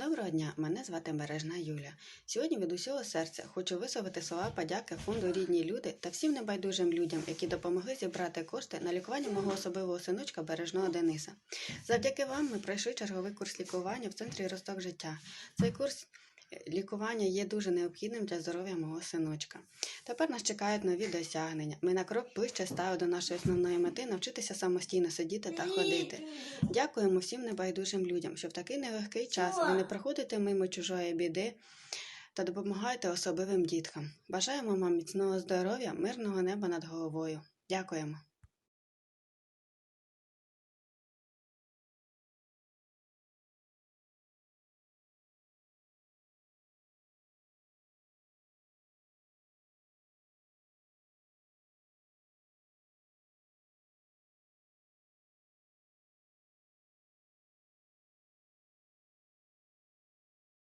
Доброго дня, мене звати Бережна Юля. Сьогодні від усього серця хочу висловити слова подяки фонду Рідні люди та всім небайдужим людям, які допомогли зібрати кошти на лікування мого особливого синочка Бережного Дениса. Завдяки вам ми пройшли черговий курс лікування в центрі Росток життя. Цей курс лікування є дуже необхідним для здоров'я мого синочка. Тепер нас чекають нові досягнення. Ми на крок ближче стали до нашої основної мети навчитися самостійно сидіти та ходити. Дякуємо всім небайдужим людям, що в такий нелегкий час ви не проходите мимо чужої біди та допомагаєте особливим діткам. Бажаємо вам міцного здоров'я, мирного неба над головою. Дякуємо.